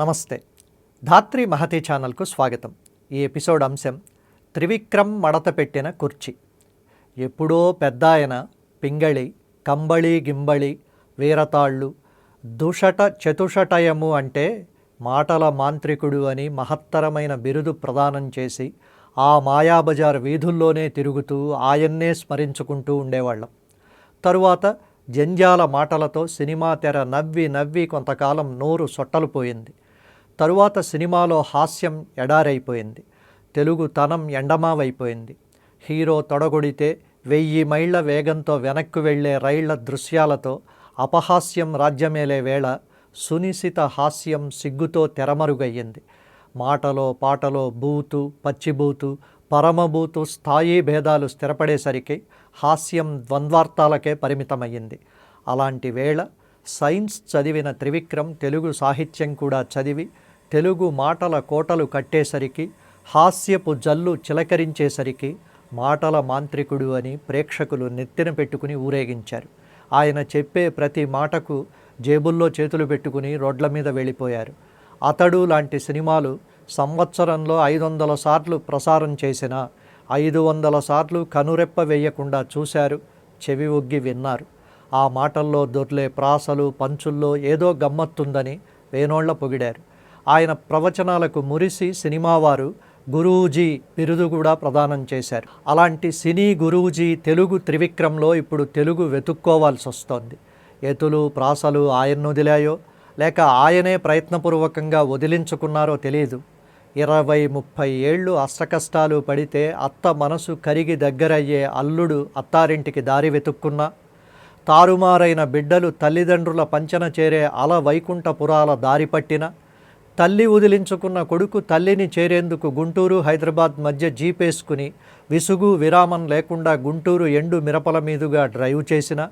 నమస్తే. ధాత్రి మహతి ఛానల్కు స్వాగతం. ఈ ఎపిసోడ్ అంశం త్రివిక్రమ్ మడత పెట్టిన కుర్చీ. ఎప్పుడో పెద్ద ఆయన పింగళి కంబళి గింబళి వీరతాళ్ళు దుషట చతుషటయము అంటే మాటల మాంత్రికుడు అని మహత్తరమైన బిరుదు ప్రదానం చేసి ఆ మాయాబజార్ వీధుల్లోనే తిరుగుతూ ఆయన్నే స్మరించుకుంటూ ఉండేవాళ్ళం. తరువాత జంజాల మాటలతో సినిమా తెర నవ్వి నవ్వి కొంతకాలం నోరు సొట్టలు పోయింది. తరువాత సినిమాలో హాస్యం ఎడారైపోయింది. తెలుగు తనం ఎండమావైపోయింది. హీరో తొడగొడితే వెయ్యి మైళ్ళ వేగంతో వెనక్కు వెళ్ళే రైళ్ళ దృశ్యాలతో అపహాస్యం రాజ్యమేలే వేళ సునిశిత హాస్యం సిగ్గుతో తెరమరుగయ్యింది. మాటలో పాటలో బూతు పచ్చిబూతు పరమబూతు స్థాయి భేదాలు స్థిరపడేసరికి హాస్యం ద్వంద్వార్థాలకే పరిమితమయ్యింది. అలాంటి వేళ సైన్స్ చదివిన త్రివిక్రమ్ తెలుగు సాహిత్యం కూడా చదివి తెలుగు మాటల కోటలు కట్టేసరికి హాస్యపు జల్లు చిలకరించేసరికి మాటల మాంత్రికుడు అని ప్రేక్షకులు నెత్తిన పెట్టుకుని ఊరేగించారు. ఆయన చెప్పే ప్రతి మాటకు జేబుల్లో చేతులు పెట్టుకుని రోడ్ల మీద వెళ్ళిపోయారు. అతడు లాంటి సినిమాలు సంవత్సరంలో ఐదు వందల సార్లు ప్రసారం చేసిన ఐదు వందల సార్లు కనురెప్ప వేయకుండా చూశారు చెవి ఒగ్గి విన్నారు. ఆ మాటల్లో దొర్లే ప్రాసలు పంచుల్లో ఏదో గమ్మత్తుందని వేనోళ్ళ పొగిడారు. ఆయన ప్రవచనాలకు మురిసి సినిమా వారు గురూజీ బిరుదు కూడా ప్రదానం చేశారు. అలాంటి సినీ గురూజీ తెలుగు త్రివిక్రమ్లో ఇప్పుడు తెలుగు వెతుక్కోవాల్సి వస్తోంది. ఎతులు ప్రాసలు ఆయన్ను వదిలాయో లేక ఆయనే ప్రయత్నపూర్వకంగా వదిలించుకున్నారో తెలియదు ఇరవై ముప్పై ఏళ్ళు అష్టకష్టాలు పడితే అత్త మనసు కరిగి దగ్గరయ్యే అల్లుడు అత్తారింటికి దారి వెతుక్కున్నా తారుమారైన బిడ్డలు తల్లిదండ్రుల పంచన చేరే అల వైకుంఠపురాల దారి పట్టిన తల్లి వదిలించుకున్న కొడుకు తల్లిని చేరేందుకు గుంటూరు హైదరాబాద్ మధ్య జీపేసుకుని విసుగు విరామం లేకుండా గుంటూరు ఎండు మిరపల మీదుగా డ్రైవ్ చేసిన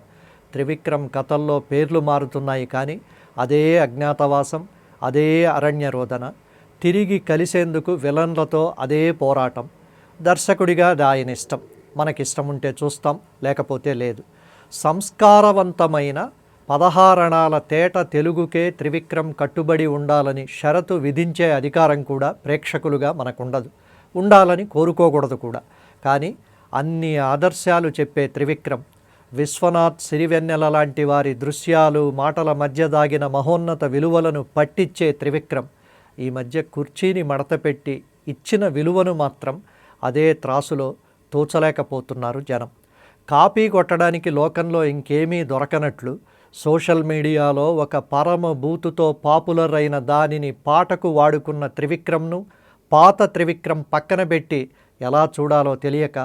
త్రివిక్రమ్ కథల్లో పేర్లు మారుతున్నాయి కానీ అదే అజ్ఞాతవాసం అదే అరణ్య రోదన తిరిగి కలిసేందుకు విలన్లతో అదే పోరాటం. దర్శకుడిగా ఆయన ఇష్టం. మనకిష్టం ఉంటే చూస్తాం లేకపోతే లేదు. సంస్కారవంతమైన పదహారణాల తేట తెలుగుకే త్రివిక్రమ్ కట్టుబడి ఉండాలని షరతు విధించే అధికారం కూడా ప్రేక్షకులుగా మనకుండదు. ఉండాలని కోరుకోకూడదు కూడా. కానీ అన్ని ఆదర్శాలు చెప్పే త్రివిక్రమ్ విశ్వనాథ్ సిరివెన్నెల లాంటి వారి దృశ్యాలు మాటల మధ్య దాగిన మహోన్నత విలువలను పట్టించే త్రివిక్రమ్ ఈ మధ్య కుర్చీని మడతపెట్టి ఇచ్చిన విలువను మాత్రం అదే త్రాసులో తోచలేకపోతున్నారు జనం. కాపీ కొట్టడానికి లోకంలో ఇంకేమీ దొరకనట్లు సోషల్ మీడియాలో ఒక పరమ బూతుతో పాపులర్ అయిన దానిని పాటకు వాడుకున్న త్రివిక్రమ్ను పాత త్రివిక్రమ్ పక్కన పెట్టి ఎలా చూడాలో తెలియక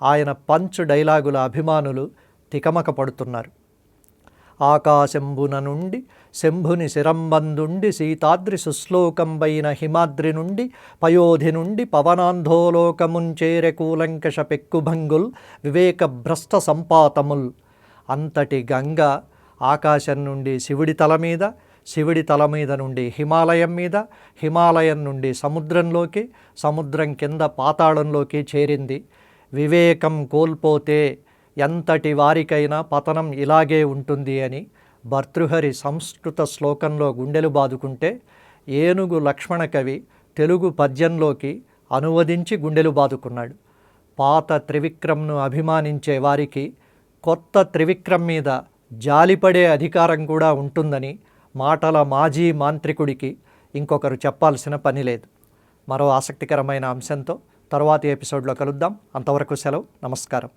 ఆయన పంచ్ డైలాగుల అభిమానులు తికమక పడుతున్నారు ఆకాశంబున నుండి శంభుని శిరంబందుండి సీతాద్రి సుశ్లోకంబైన హిమాద్రి నుండి పయోధి నుండి పవనాంధోలోకముంచేరె కూలంకష పెక్కుభంగుల్ వివేక భ్రష్ట సంపాతముల్ అంతటి గంగ ఆకాశం నుండి శివుడి తల మీద శివుడి తల మీద నుండి హిమాలయం మీద హిమాలయం నుండి సముద్రంలోకి సముద్రం కింద పాతాళంలోకి చేరింది. వివేకం కోల్పోతే ఎంతటి వారికైనా పతనం ఇలాగే ఉంటుంది అని భర్తృహరి సంస్కృత శ్లోకంలో గుండెలు బాదుకుంటే ఏనుగు లక్ష్మణ కవి తెలుగు పద్యంలోకి అనువదించి గుండెలు బాదుకున్నాడు. పాత త్రివిక్రమ్ను అభిమానించే వారికి కొత్త త్రివిక్రమ్ మీద జాలిపడే అధికారం కూడా ఉంటుందని మాటల మాజీ మాంత్రికుడికి ఇంకొకరు చెప్పాల్సిన పని లేదు. మరో ఆసక్తికరమైన అంశంతో తర్వాతి ఎపిసోడ్లో కలుద్దాం. అంతవరకు సెలవు. నమస్కారం.